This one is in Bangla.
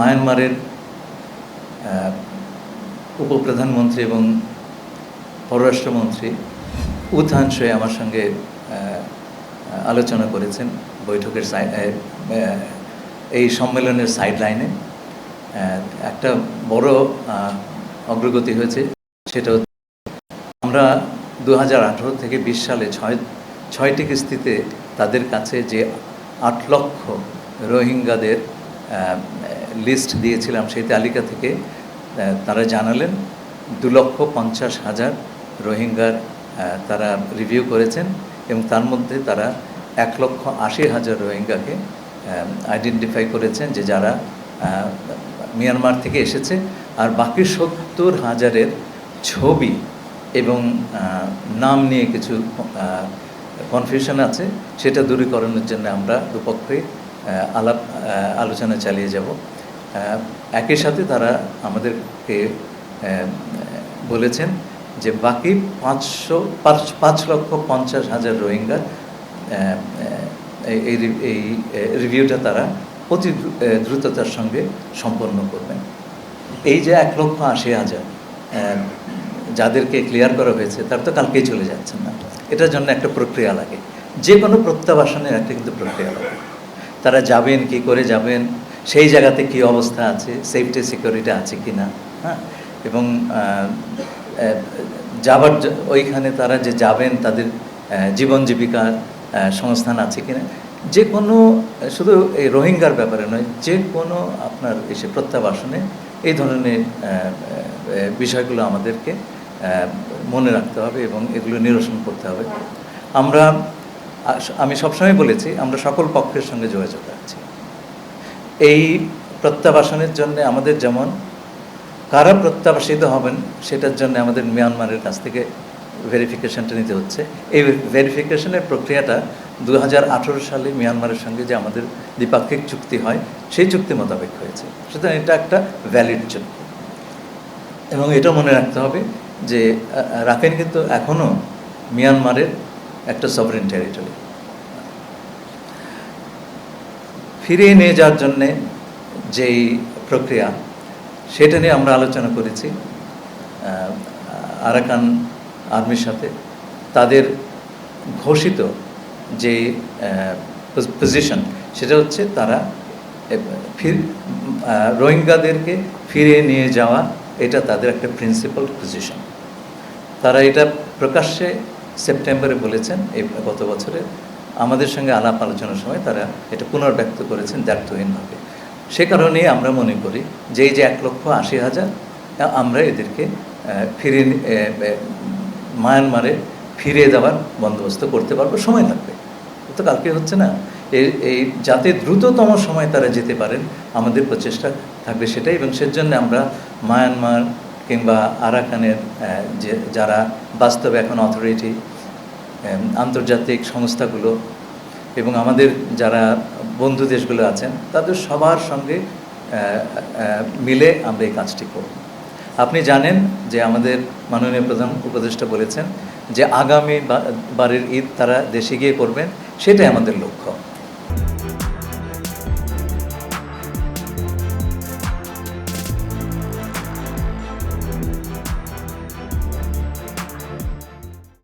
মায়ানমারের উপপ্রধানমন্ত্রী এবং পররাষ্ট্রমন্ত্রী উত্থান শয়ে আমার সঙ্গে আলোচনা করেছেন বৈঠকের এই সম্মেলনের সাইড লাইনে একটা বড় অগ্রগতি হয়েছে, সেটা আমরা দু হাজার আঠারো থেকে বিশ সালে ছয়, ছয়টি কিস্তিতে তাদের কাছে যে আট লক্ষ রোহিঙ্গাদের লিস্ট দিয়েছিলাম সেই তালিকা থেকে তারা জানালেন, দু লক্ষ পঞ্চাশ হাজার রোহিঙ্গার তারা রিভিউ করেছেন এবং তার মধ্যে তারা এক লক্ষ আশি হাজার রোহিঙ্গাকে আইডেন্টিফাই করেছেন যে যারা মিয়ানমার থেকে এসেছে। আর বাকি সত্তর হাজারের ছবি এবং নাম নিয়ে কিছু কনফিউশন আছে, সেটা দূরীকরণের জন্য আমরা দুপক্ষে আলাপ আলোচনা চালিয়ে যাব। একই সাথে তারা আমাদেরকে বলেছেন যে বাকি পাঁচশো, পাঁচ পাঁচ লক্ষ পঞ্চাশ হাজার রোহিঙ্গার এই- এই রিভিউটা তারা অতি দ্রুততার সঙ্গে সম্পন্ন করবেন। এই যে এক লক্ষ আশি হাজার যাদেরকে ক্লিয়ার করা হয়েছে, তারা তো কালকেই চলে যাচ্ছেন না। এটার জন্য একটা প্রক্রিয়া লাগে। যে কোনো প্রত্যাবাসনের একটা কিন্তু প্রক্রিয়া লাগে। তারা যাবেন, কি করে যাবেন সেই জায়গাতে কি অবস্থা আছে? সেফটি সিকিউরিটি আছে কি না হ্যাঁ? এবং যাবার ওইখানে তারা যে যাবেন, তাদের জীবন জীবিকার সংস্থান আছে কিনা? যে কোনো শুধু এই রোহিঙ্গার ব্যাপারে নয় যে কোনো আপনার এসে প্রত্যাবাসনে এই ধরনের বিষয়গুলো আমাদেরকে মনে রাখতে হবে এবং এগুলো নিরসন করতে হবে। আমরা আমি সবসময় বলেছি, আমরা সকল পক্ষের সঙ্গে যোগাযোগ রাখছি এই প্রত্যাবাসনের জন্য আমাদের যেমন কারা প্রত্যাবাসিত হবেন সেটার জন্য আমাদের মিয়ানমারের কাছ থেকে ভেরিফিকেশনটা নিতে হচ্ছে। এই ভেরিফিকেশনের প্রক্রিয়াটা দু হাজার আঠেরো সালে মিয়ানমারের সঙ্গে যে আমাদের দ্বিপাক্ষিক চুক্তি হয় সেই চুক্তি মোতাবেক হয়েছে। সুতরাং এটা একটা ভ্যালিড চুক্তি। এবং এটা মনে রাখতে হবে যে আহ, রাখাইন কিন্তু এখনও মিয়ানমারের একটা সভারেন টেরিটরি ফিরিয়ে নিয়ে যাওয়ার জন্যে যেই প্রক্রিয়া, সেটা নিয়ে আমরা আলোচনা করেছি আরাকান আর্মির সাথে। তাদের ঘোষিত যে পজিশন সেটা হচ্ছে তারা ফির রোহিঙ্গাদেরকে ফিরিয়ে নিয়ে যাওয়া, এটা তাদের একটা প্রিন্সিপাল পজিশন তারা এটা প্রকাশ্যে সেপ্টেম্বরে বলেছেন, এই গত বছরে। আমাদের সঙ্গে আলাপ আলোচনার সময় তারা এটা পুনর্ব্যক্ত করেছেন দায়িত্বহীনভাবে সে কারণেই আমরা মনে করি যে যে এক লক্ষ আশি হাজার আমরা এদেরকে এ, মায়ানমারে ফিরে দেওয়ার বন্দোবস্ত করতে পারব সময় লাগবে। তো কালকে হচ্ছে না। এই এই যাতে দ্রুততম সময় তারা যেতে পারেন আমাদের প্রচেষ্টা থাকবে সেটাই এবং সেজন্য আমরা মায়ানমার কিংবা আরাকানের যে যারা বাস্তবে এখন অথরিটি আন্তর্জাতিক সংস্থাগুলো এবং আমাদের যারা বন্ধু দেশগুলো আছেন, তাদের সবার সঙ্গে মিলে আমরা এই কাজটি করব। আপনি জানেন যে আমাদের মাননীয় প্রধান উপদেষ্টা বলেছেন যে আগামী বারের ঈদ তারা দেশে গিয়ে করবেন, সেটাই আমাদের লক্ষ্য।